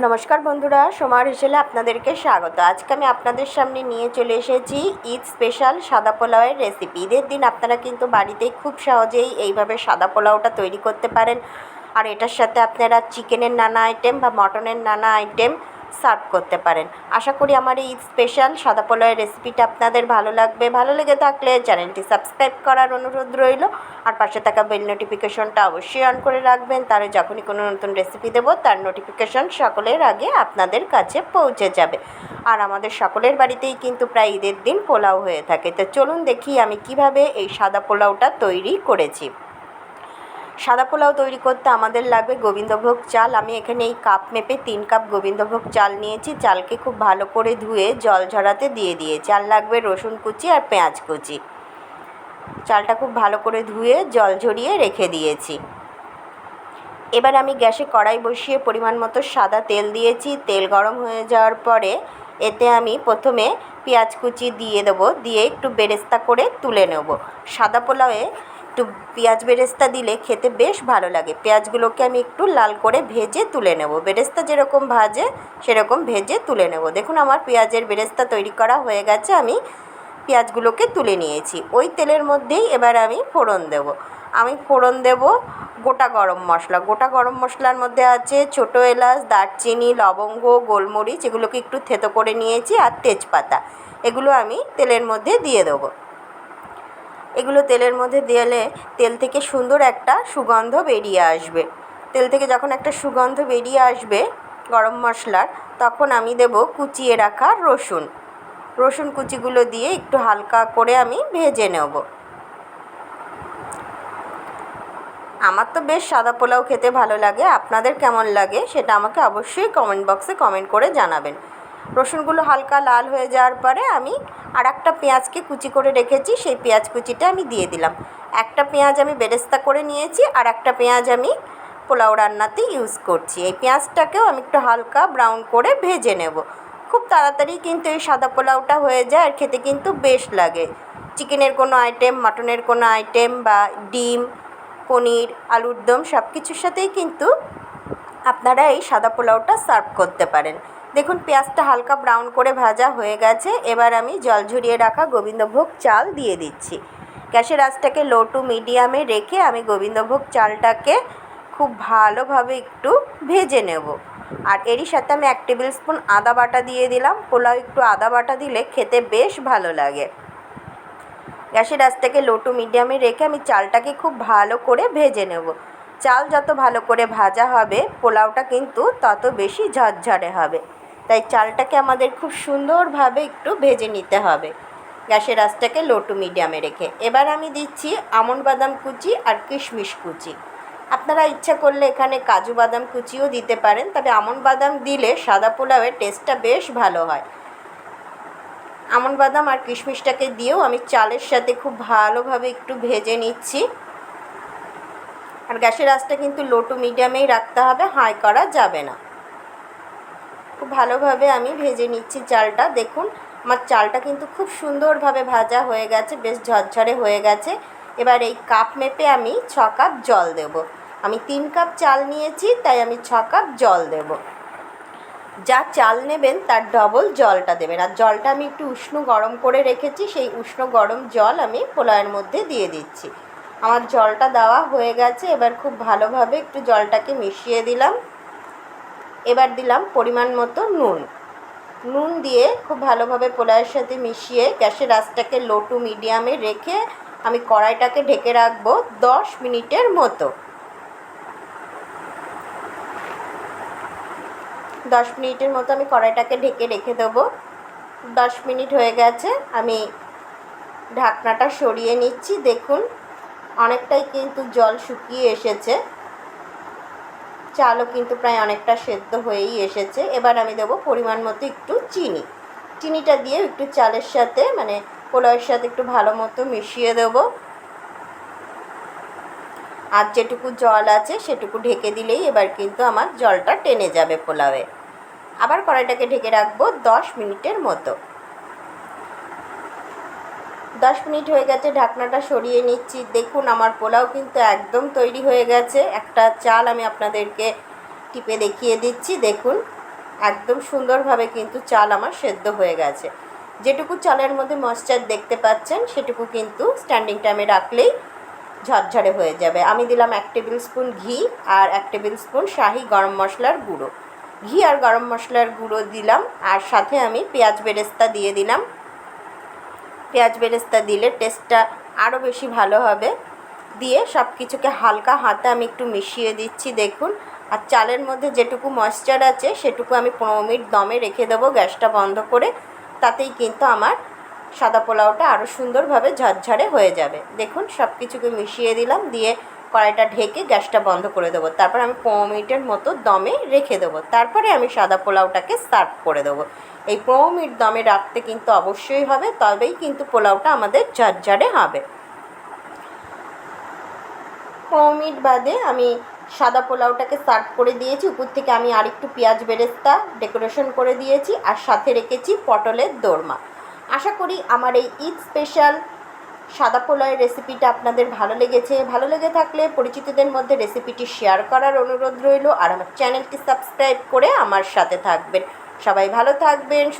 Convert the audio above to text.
নমস্কার বন্ধুরা সোমার হিসেলে আপনাদেরকে স্বাগত। আজকে আমি আপনাদের সামনে নিয়ে চলে এসেছি ঈদ স্পেশাল সাদা পোলাওয়ের রেসিপি ঈদের দিন আপনারা কিন্তু বাড়িতেই খুব সহজেই এইভাবে সাদা পোলাওটা তৈরি করতে পারেন। আর এটার সাথে আপনারা চিকেনের নানা আইটেম বা মটনের নানা আইটেম সার্ভ করতে পারেন। আশা করি আমার এই স্পেশাল সাদা পোলাওয়ের রেসিপিটা আপনাদের ভালো লাগবে। ভালো লেগে থাকলে চ্যানেলটি সাবস্ক্রাইব করার অনুরোধ রইল। আর পাশে থাকা বেল নোটিফিকেশনটা অবশ্যই অন করে রাখবেন। তাহলে যখনই কোনো নতুন রেসিপি দেবো, তার নোটিফিকেশন সকলের আগে আপনাদের কাছে পৌঁছে যাবে। আর আমাদের সকলের বাড়িতেই কিন্তু প্রায় ঈদের দিন পোলাও হয়ে থাকে। তো চলুন দেখি আমি কীভাবে এই সাদা পোলাওটা তৈরি করেছি। সাদা পোলাও তৈরি করতে আমাদের লাগবে গোবিন্দভোগ চাল। আমি এখানে এই কাপ মেপে তিন কাপ গোবিন্দভোগ চাল নিয়েছি। চালকে খুব ভালো করে ধুয়ে জল ঝরাতে দিয়ে দিয়ে চাল লাগবে রসুন কুচি আর পেঁয়াজ কুচি। চালটা খুব ভালো করে ধুয়ে জল ঝরিয়ে রেখে দিয়েছি। এবার আমি গ্যাসে কড়াই বসিয়ে পরিমাণ মতো সাদা তেল দিয়েছি। তেল গরম হয়ে যাওয়ার পরে এতে আমি প্রথমে পেঁয়াজ কুচি দিয়ে দেবো। দিয়ে একটু বেরেস্তা করে তুলে নেব। সাদা পোলাওয়ে একটু পেঁয়াজ বেরেস্তা দিলে খেতে বেশ ভালো লাগে। পেঁয়াজগুলোকে আমি একটু লাল করে ভেজে তুলে নেব। বেরেস্তা যেরকম ভাজে, সেরকম ভেজে তুলে নেব। দেখুন, আমার পেঁয়াজের বেরেস্তা তৈরি করা হয়ে গেছে। আমি পেঁয়াজগুলোকে তুলে নিয়েছি। ওই তেলের মধ্যেই এবার আমি ফোড়ন দেব। আমি ফোড়ন দেব গোটা গরম মশলা। গোটা গরম মশলার মধ্যে আছে ছোটো এলাচ, দারচিনি, লবঙ্গ, গোলমরিচ, এগুলোকে একটু থেতো করে নিয়েছি, আর তেজপাতা। এগুলো আমি তেলের মধ্যে দিয়ে দেবো। এগুলো তেলের মধ্যে দিলে তেল থেকে সুন্দর একটা সুগন্ধ বেরিয়ে আসবে। তেল থেকে যখন একটা সুগন্ধ বেরিয়ে আসবে গরম মশলার, তখন আমি দেব কুচিয়ে রাখা রসুন। রসুন কুচিগুলো দিয়ে একটু হালকা করে আমি ভেজে নেব। আমার তো বেশ সাদা পোলাও খেতে ভালো লাগে, আপনাদের কেমন লাগে সেটা আমাকে অবশ্যই কমেন্ট বক্সে কমেন্ট করে জানাবেন। রসুনগুলো হালকা লাল হয়ে যাওয়ার পরে আমি আর একটা পেঁয়াজকে কুচি করে রেখেছি, সেই পেঁয়াজ কুচিটা আমি দিয়ে দিলাম। একটা পেঁয়াজ আমি বেরেস্তা করে নিয়েছি আর একটা পেঁয়াজ আমি পোলাও রান্নাতে ইউজ করছি। এই পেঁয়াজটাকেও আমি একটু হালকা ব্রাউন করে ভেজে নেব। খুব তাড়াতাড়ি কিন্তু এই সাদা পোলাওটা হয়ে যায় আর খেতে কিন্তু বেশ লাগে। চিকেনের কোনো আইটেম মাটনের কোনো আইটেম বা ডিম, পনির, আলুর দম সব কিছুর সাথেই কিন্তু আপনারা এই সাদা পোলাওটা সার্ভ করতে পারেন। দেখুন, পেঁয়াজটা হালকা ব্রাউন করে ভাজা হয়ে গেছে। এবার আমি জল ঝরিয়ে রাখা গোবিন্দভোগ চাল দিয়ে দিচ্ছি। গ্যাসের আঁচটাকে লো টু মিডিয়ামে রেখে আমি গোবিন্দভোগ চালটাকে খুব ভালোভাবে একটু ভেজে নেব। আর এরই সাথে আমি এক টেবিল স্পুন আদা বাটা দিয়ে দিলাম। পোলাও একটু আদা বাটা দিলে খেতে বেশ ভালো লাগে। গ্যাসের আঁচটাকে লো টু মিডিয়ামে রেখে আমি চালটাকে খুব ভালো করে ভেজে নেব। চাল যত ভালো করে ভাজা হবে, পোলাওটা কিন্তু তত বেশি ঝরঝরে হবে। তাই চালটাকে আমাদের খুব সুন্দরভাবে একটু ভেজে নিতে হবে। গ্যাসের আঁচটাকে লো টু মিডিয়ামে রেখে। এবার আমি দিচ্ছি আমন বাদাম কুচি আর কিশমিশ কুচি। আপনারা ইচ্ছা করলে এখানে কাজু বাদাম কুচিও দিতে পারেন, তবে আমন বাদাম দিলে সাদা পোলাওয়ের টেস্টটা বেশ ভালো হয়। আমন বাদাম আর কিশমিশটাকে দিয়েও আমি চালের সাথে খুব ভালোভাবে একটু ভেজে নিচ্ছি। আর গ্যাসের আঁচটা কিন্তু লো টু মিডিয়ামেই রাখতে হবে হাই করা যাবে না। খুব ভালোভাবে আমি ভেজে নিচ্ছি চালটা। দেখুন, আমার চালটা কিন্তু খুব সুন্দরভাবে ভাজা হয়ে গেছে, বেশ ঝরঝরে হয়ে গেছে। এবার এই কাপ মেপে আমি ছ কাপ জল দেব। আমি তিন কাপ চাল নিয়েছি, তাই আমি ছ কাপ জল দেব। যা চাল নেবেন, তার ডবল জলটা দেবেন। আর জলটা আমি একটু উষ্ণ গরম করে রেখেছি, সেই উষ্ণ গরম জল আমি পোলাওয়ের মধ্যে দিয়ে দিচ্ছি। আমার জলটা দেওয়া হয়ে গেছে, এবার খুব ভালোভাবে একটু জলটাকে মিশিয়ে দিলাম। এবার দিলাম পরিমাণ মতো নুন। নুন দিয়ে খুব ভালোভাবে পোলাওয়ের সাথে মিশিয়ে গ্যাসের আঁচটাকে লো টু মিডিয়ামে রেখে আমি কড়াইটাকে ঢেকে রাখব দশ মিনিটের মতো। দশ মিনিটের মতো আমি কড়াইটাকে ঢেকে রেখে দেবো। দশ মিনিট হয়ে গেছে, আমি ঢাকনাটা সরিয়ে নিচ্ছি। দেখুন, অনেকটাই কিন্তু জল শুকিয়ে এসেছে। চালও কিন্তু প্রায় অনেকটা সেদ্ধ হয়েই এসেছে। এবার আমি দেবো পরিমাণ মতো একটু চিনি। চিনিটা দিয়ে একটু চালের সাথে মানে পোলাওয়ের সাথে একটু ভালো মতো মিশিয়ে দেবো। আর যেটুকু জল আছে সেটুকু ঢেকে দিলেই এবার কিন্তু আমার জলটা টেনে যাবে পোলাওয়ে। আবার কড়াইটাকে ঢেকে রাখব দশ মিনিটের মতো। দশ মিনিট হয়ে গেছে, ঢাকনাটা সরিয়ে নিচ্ছি। দেখুন, আমার পোলাও কিন্তু একদম তৈরি হয়ে গেছে। একটা চাল আমি আপনাদেরকে টিপে দেখিয়ে দিচ্ছি। দেখুন, একদম সুন্দরভাবে কিন্তু চাল আমার সেদ্ধ হয়ে গেছে। যেটুকু চালের মধ্যে ময়েশ্চার দেখতে পাচ্ছেন, সেটুকু কিন্তু স্ট্যান্ডিং টাইমে রাখলেই ঝরঝরে হয়ে যাবে। আমি দিলাম এক টেবিল স্পুন ঘি আর এক টেবিল স্পুন শাহি গরম মশলার গুঁড়ো। ঘি আর গরম মশলার গুঁড়ো দিলাম আর সাথে আমি পেঁয়াজ বেরেস্তা দিয়ে দিলাম। পেঁয়াজ বেরেস্তা দিলে টেস্টটা আরও বেশি ভালো হবে। দিয়ে সব কিছুকে হালকা হাতে আমি একটু মিশিয়ে দিচ্ছি, দেখুন। আর চালের মধ্যে যেটুকু ময়েশ্চার আছে, সেটুকু আমি পনেরো মিনিট দমে রেখে দেবো গ্যাসটা বন্ধ করে। তাতেই কিন্তু আমার সাদা পোলাওটা আরও সুন্দরভাবে ঝরঝরে হয়ে যাবে। দেখুন সব কিছুকে মিশিয়ে দিলাম, দিয়ে কড়াইটা ঢেকে গ্যাসটা বন্ধ করে দেবো। তারপর আমি পনেরো মিনিটের মতো দমে রেখে দেবো। তারপরে আমি সাদা পোলাওটাকে সার্ভ করে দেবো। এই পনেরো মিনিট দমে রাখতে কিন্তু অবশ্যই হবে, তবেই কিন্তু পোলাওটা আমাদের ঝরঝরে হবে। পনেরো মিনিট বাদে আমি সাদা পোলাওটাকে সার্ভ করে দিয়েছি। উপর থেকে আমি আরেকটু পেঁয়াজ বেরেস্তা ডেকোরেশন করে দিয়েছি আর সাথে রেখেছি পটলের দোরমা। আশা করি আমার এই ঈদ স্পেশাল সাদা পোলাওয়ের রেসিপিটা আপনাদের ভালো লেগেছে, ভালো লেগে থাকলে পরিচিতদের মধ্যে রেসিপিটি শেয়ার করার অনুরোধ রইল। আর আমার চ্যানেলটি সাবস্ক্রাইব করে আমার সাথে থাকবেন। সবাই ভালো থাকবেন